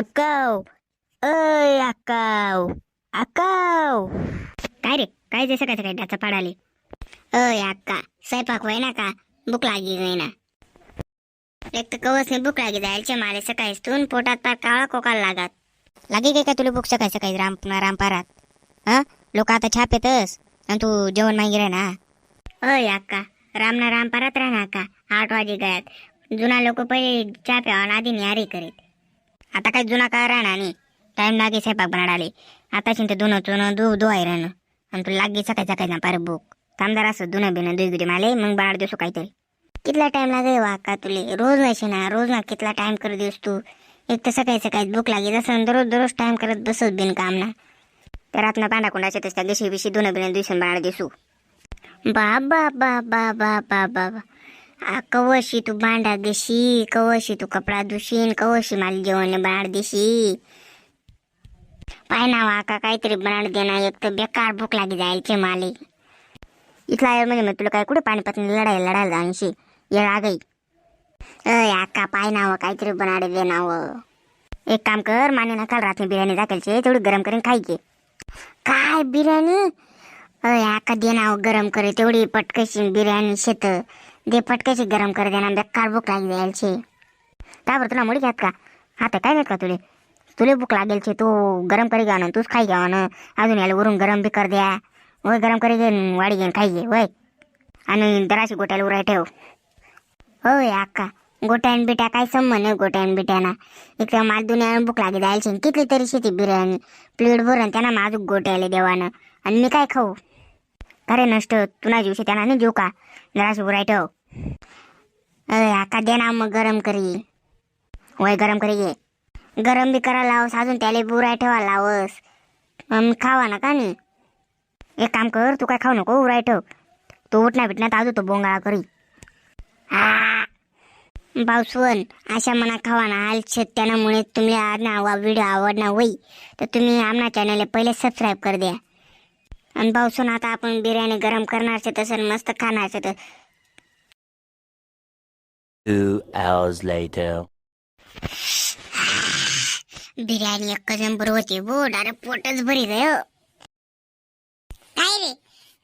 अक्काव अय अक्काव अक्काव काय रे? काय जसं काय काय डाचा पाडाले अय अक्का. स्वयंपाक होय ना का? भूक लागी नाही ना एक तर कवसने भूक लागी जायचे माले सकाळीच तून पोटात पार काळा कोकाला लागत. लागे काय का तुला भूक सकाळी सकाळी राम रामपारात हा? लोक आता छाप येतस. आणि तू जेवण मागे रे ना. अय अक्का. रामना रामपारात राहणार का आठ वाजे गयात. जुना लोक पहिले प्यावा आधी न्यारी करीत. आता काय जुना का राहणार नाही. टाइम लागे स्वयंपाक बनाडाले. आता चिंते दोन चुन दु धुवाय राहणं. आणि तुला लागे सकाळी सकाळी ना पार बुक कामदार असं दोन बिनं दुई गुडी माले मग बाळ दिसू काहीतरी. कितला टाइम लागे हो वा का तुले? रोज नाही ना रोज ना कितला टाइम करत देस तू? एक तर सकाळी सकाळी भूक लागे जसं दररोज दररोज टाइम करत बसत बिन काम ना. तर रातना पांडा तसं त्या गेशी बिशी दोन बिन दिवसून बाळ दिसू बाबा बाबा बाबा बाबा आ कवशी तू भांडा घेशी कवशी तू कपडा धुशीन कवशी मला जेवण बाळ देशी? पाय ना वाका काहीतरी बनाड देणार एक तर बेकार भूक लागी जायचे माले. इथला येळ म्हणजे तुला काय कुठे पाणी पत्नी लढाई लढायला जाणशी येळ आगई. अय आका पाय नाव काहीतरी बनाड दे नाव एक काम कर माने ना काल रात्री बिर्याणी दाखलचे तेवढी गरम करून खायचे. काय बिर्याणी? अय आका दे नाव गरम करे तेवढी पटकशी बिर्याणी शेत. दे पटकशी गरम कर देना बेकार भूक लागी का त्यावर तुला मुडी घ्यात का? आता काय नाही का तुले? तुले भूक लागेल छे तू गरम करी घ्या ना तूच खाई घ्या ना अजून याला वरून गरम बी कर द्या. वय गरम करी घे न वाडी घेऊन खाई घे वय आणि दराशी गोट्याला उराय ठेव. होय अक्का. गोट्यान बिट्या काय संबंध नाही गोट्यान बिट्याना? एक माझ दुनियानं दुनिया भूक लागे द्यायची किती तरी शेती बिर्याणी प्लेट भरून त्यांना माझं गोट्याला देवानं. आणि मी काय खाऊ? अरे नष्ट तुला जीवशी त्यांना नाही जीव का? जराशी उराय ठेव. अय आका दे ना मग गरम करी. वय गरम करी ये गरम बी करा लावस. अजून त्याला बुराय ठेवा लावस. मग खावा ना. का नाही एक काम कर तू काय खाऊ नको उराय ठेव. तो उठना बिटण्यात आजू तो बोंगाळा करी. आ! बावसवन अशा मना खावा ना हाल त्यामुळे तुम्ही आज ना व्हिडिओ आवडना होई तर तुम्ही आमना चॅनल पहिले सबस्क्राईब कर द्या. आणि बावसून आता आपण बिर्याणी गरम करणार तसं मस्त खाणार तर Two hours later. बिर्याणी एक नंबर होती बो डायरेक्ट पोटच भरी गयो काय रे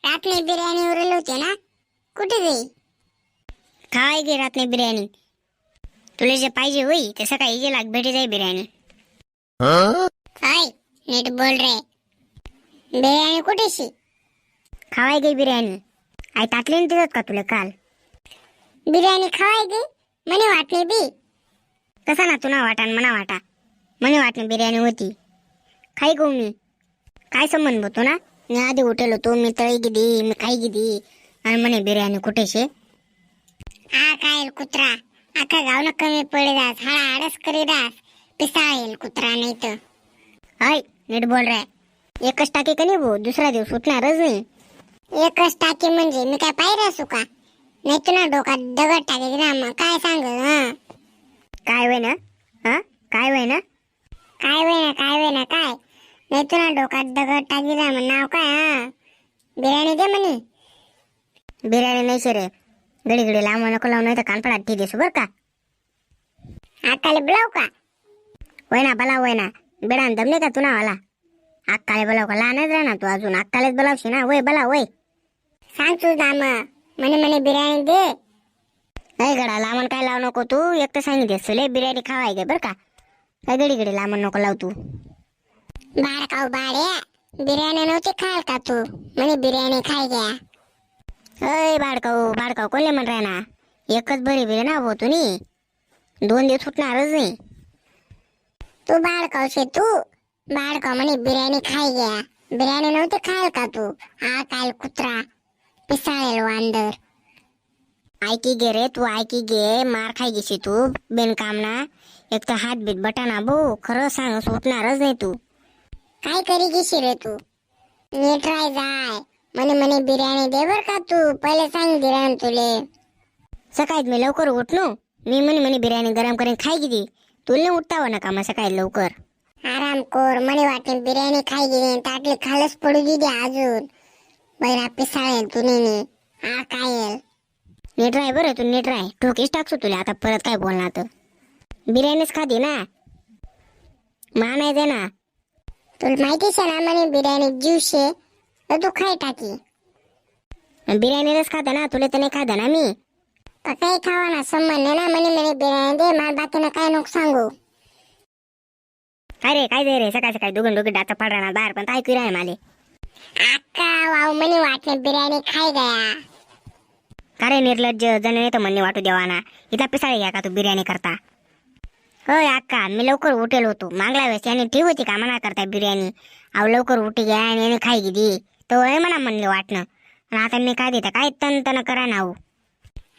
रात्री बिर्याणी उरली होती ना? कुठे गई काय गे रात्री बिर्याणी. तुला जे पाहिजे होई ते सकाळी जे लाग भेटी जाई बिर्याणी. काय नीट बोल रे. बिर्याणी कुठेशी? खावाय गई बिर्याणी. आई ताटली ना दिसत का तुला काल? बिर्याणी खावाय गई म्हणे वाटणे बी. कसा ना तुना वाटा न मना वाटा. म्हणे वाटणे बिर्याणी होती. खाई गो मी. काय संबंध होतो ना? मी आधी उठेल होतो मी तळी गिदी मी खाई गिदी आणि म्हणे बिर्याणी कुठेशे? हा काय कुत्रा अख्खा गाव कमी पडे दास हाडा हाडस करी दास पिसाळेल कुत्रा नाही तर. हाय नीट बोल रे. एकच टाकी का नाही भाऊ दुसरा दिवस उठणारच नाही. एकच टाकी म्हणजे? मी काय पाहिजे असू का? नाही तुला डोक्यात दगड टाके ना मग काय सांग हा? काय वय ना हा? काय वय ना काय वय ना काय वय ना काय? नाही तुला डोक्यात दगड टाकी ना मग नाव काय हा? बिर्याणी दे म्हणे. बिर्याणी नाही रे. गडी गडी लांब नको लावून नाही तर कानपडात ठीक आहे बरं का? अक्काले बोलाव का? वय ना बोलाव वय ना बेडा दमले का तुना वाला अक्काले बोलाव का? लहानच राह ना तू अजून. अक्कालेच बोलावशी ना? वय बोला वय. सांग तू दाम. म्हणे म्हणे बिर्याणी दे. अय गडा लामण काय लावू नको तू? एक तर सांगितले सुले बिर्याणी खावाय गे बरं का. काय गडी गडी लामण नको लाव तू. बाळ खाऊ बाळे. बिर्याणी नव्हती खाल का तू? म्हणे बिर्याणी खाय गया अय बाडकाऊ बाडकाऊ कोणले म्हण राय ना एकच बरी बिरे ना भाऊ तुम्ही दोन दिवस सुटणारच नाही. तू बाडकाव शे तू. बाडकाव म्हणे बिर्याणी खाय गया. बिर्याणी नव्हती खायल का तू? हा काल कुत्रा. पिसाळेल वांदर. ऐकी गे रे तू ऐकी गे मार खाय गेशी तू बिनकाम ना एक तर हात बीत बटाना भाऊ खरं सांग सुटणारच नाही तू. काय करी गेशी रे तू? नीट राय जाय. म्हणे म्हणे बिर्याणी दे बर का तू पहिले सांग बिर्याणी तुले. सकाळी मी लवकर उठलो मी म्हणे म्हणे बिर्याणी गरम करून खाय किती? तुला उठता ना का मग सकाळी लवकर. आराम कोर म्हणे वाटे बिर्याणी खाई गेली ताटली खालच पडू दे अजून. बैरा पिसाळेल तू नेने आ काय नीट राय बरं तू नीट राय ठोकीच टाकसो तुला आता परत काय बोलणार तर बिर्याणीच खाती ना. मानायचे ना. तुला माहितीच आहे ना म्हणे बिर्याणी जीव तर तू खाय टाकी. बिर्याणीच खात ना तुला तर नाही खात ना मी. काही खावा ना संबंध नाही ना म्हणे म्हणे बिर्याणी दे. मला बाकीनं काय नको सांगू. रे काय रे सकाळ सकाळी दोघं दोघं डाचा पडणार बाहेर पण ऐकू राय माले. अक्का वाव म्हणे वाटणे बिर्याणी खाय गया. का रे निर्लज्ज जण तर म्हणणे वाटू देवा ना इथला पिसाळी घ्या का तू बिर्याणी करता? होय अक्का मी लवकर उठेल होतो. मागल्या वेळेस याने ठीक होती का म्हणा करता बिर्याणी? अहो लवकर उठी घ्या आणि याने खाई गेली तो आहे म्हणा म्हणले वाटणं. आणि आता मी काय देता? काय तन तन करा ना हो.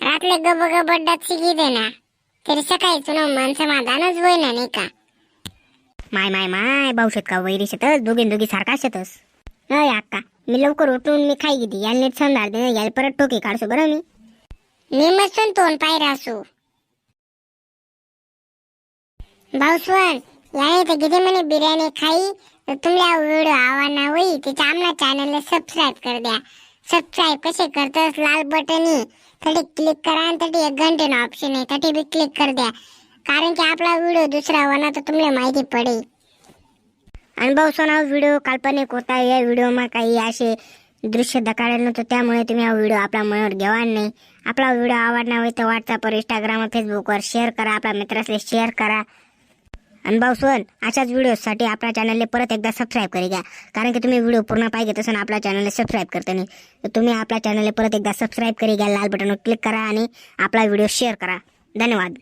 रातले गब गब शिकी दे ना तरी सकाळी तुला मन समाधानच होय ना नाही का? माय माय माय भाऊ शेत का वैरी शेतस? दोघी दोघी सारखा शेतस. अय अक्का मी लवकर उठून मी खाई गेली याला नीट समजार दे. याला परत टोकी काढसो बरं मी. मी मस्त तोंड पायरा असू. भाऊस्वन याने तर किती म्हणे बिर्याणी खाई? तर तुमल्या व्हिडिओ आवडणार होई. त्याच्या आमना चॅनलला सबस्क्राईब कर द्या. सबस्क्राईब कसे करतस? लाल बटन तटी क्लिक करा आणि तटी एक घंटेनं ऑप्शन आहे. तटी बी क्लिक कर द्या. कारण की आपला व्हिडिओ दुसरा होणार तर तुम्हाला माहिती पडेल. आणि भाऊ सोना हो व्हिडिओ काल्पनिक होता या व्हिडिओमा काही असे दृश्य दाखवले नव्हतं त्यामुळे तुम्ही हा व्हिडिओ आपल्या मनावर घेवा नाही. आपला व्हिडिओ आवडणार होईल तर व्हॉट्सअपवर इंस्टाग्रामवर फेसबुकवर शेअर करा आपल्या मित्रासले शेअर करा. आणि सोन अशाच व्हिडिओसाठी आपल्या चॅनलला परत एकदा सबस्क्राईब करी घ्या. कारण की तुम्ही व्हिडिओ पूर्ण पाहिजे तसं आपल्या चॅनलला सबस्क्राईब करते नाही. तर तुम्ही आपल्या चॅनलला परत एकदा सबस्क्राईब करी घ्या लाल बटनवर क्लिक करा आणि आपला व्हिडिओ शेअर करा. धन्यवाद.